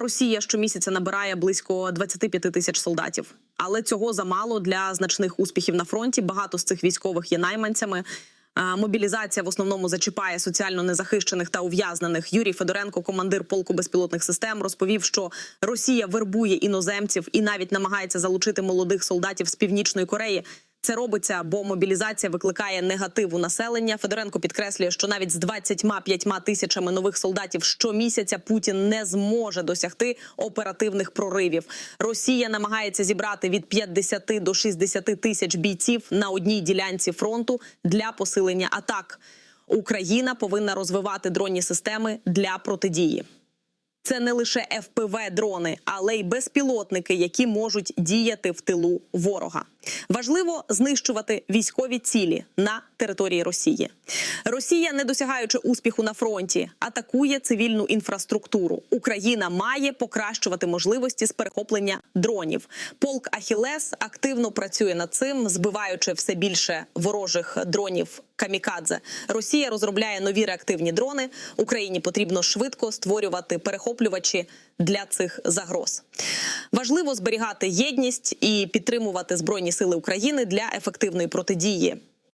Росія щомісяця набирає близько 25 тисяч солдатів, але цього замало для значних успіхів на фронті. Багато з цих військових є найманцями. Мобілізація в основному зачіпає соціально незахищених та ув'язнених. Юрій Федоренко, командир полку безпілотних систем, розповів, що Росія вербує іноземців і навіть намагається залучити молодих солдатів з північної Кореї. Це робиться, бо мобілізація викликає негатив у населення. Федоренко підкреслює, що навіть з 25 тисячами нових солдатів щомісяця Путін не зможе досягти оперативних проривів. Росія намагається зібрати від 50 до 60 тисяч бійців на одній ділянці фронту для посилення атак. Україна повинна розвивати дронні системи для протидії. Це не лише fpv дрони, але й безпілотники, які можуть діяти в тилу ворога. Важливо знищувати військові цілі на території Росії. Росія, не досягаючи успіху на фронті, атакує цивільну інфраструктуру. Україна має покращувати можливості з перехоплення дронів. Полк Ахілес активно працює над цим, збиваючи все більше ворожих дронів. Камікадзе Росія розробляє нові реактивні дрони. Україні потрібно швидко створювати перехоплювачі для цих загроз. Важливо зберігати єдність і підтримувати збройні сили України для ефективної протидії.